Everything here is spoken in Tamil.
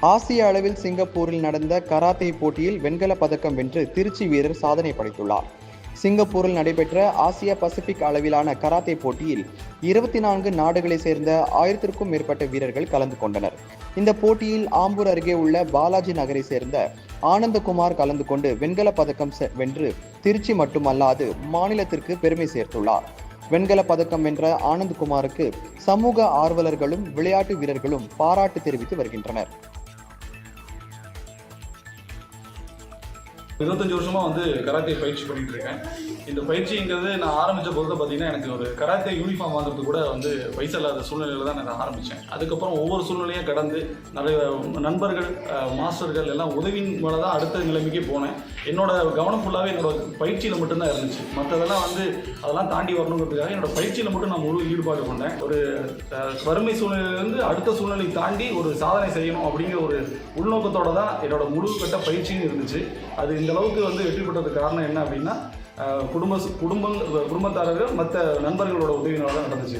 ஆசிய அளவில் சிங்கப்பூரில் நடந்த கராத்தே போட்டியில் வெண்கல பதக்கம் வென்று திருச்சி வீரர் சாதனை படைத்துள்ளார். சிங்கப்பூரில் நடைபெற்ற ஆசிய பசிபிக் அளவிலான கராத்தே போட்டியில் இருபத்தி நான்கு நாடுகளைச் சேர்ந்த ஆயிரத்திற்கும் மேற்பட்ட வீரர்கள் கலந்து கொண்டனர். இந்த போட்டியில் ஆம்பூர் அருகே உள்ள பாலாஜி நகரை சேர்ந்த ஆனந்தகுமார் கலந்து கொண்டு வெண்கல பதக்கம் வென்று திருச்சி மட்டுமல்லாது மாநிலத்திற்கு பெருமை சேர்த்துள்ளார். வெண்கல பதக்கம் வென்ற ஆனந்த்குமாருக்கு சமூக ஆர்வலர்களும் விளையாட்டு வீரர்களும் பாராட்டு தெரிவித்து வருகின்றனர். இருபத்தஞ்சி வருஷமா வந்து கராத்தே பயிற்சி பண்ணிட்டு இருக்கேன். இந்த பயிற்சிங்கிறது நான் ஆரம்பிச்ச பொழுது பார்த்தீங்கன்னா எனக்கு ஒரு கராத்தே யூனிஃபார்ம் வாங்குறது கூட வந்து பைசா இல்லாத சூழ்நிலையில் தான் நான் ஆரம்பித்தேன் அதுக்கப்புறம் ஒவ்வொரு சூழ்நிலையும் கடந்து நிறைய நண்பர்கள் மாஸ்டர்கள் எல்லாம் உதவியின் மேலே தான் அடுத்த நிலைமைக்கே போனேன். என்னோட கவனம் ஃபுல்லாகவே என்னோட பயிற்சியில் மட்டும்தான் இருந்துச்சு. மற்றதெல்லாம் வந்து அதெல்லாம் தாண்டி வரணுங்கிறதுக்காக என்னோட பயிற்சியில் மட்டும் நான் முழு ஈடுபாடு கொண்டேன். ஒரு வறுமை சூழ்நிலையிலிருந்து அடுத்த சூழ்நிலை தாண்டி ஒரு சாதனை செய்யணும் அப்படிங்கிற ஒரு உள்நோக்கத்தோட தான் என்னோட முழு கட்ட பயிற்சியும் இருந்துச்சு. அது இந்த அளவுக்கு வந்து வெற்றி பெற்றதுக்கு காரணம் என்ன அப்படின்னா குடும்ப குடும்பம் குடும்பத்தாரர்கள் மற்ற நண்பர்களோட உதவினால தான் நடந்துச்சு.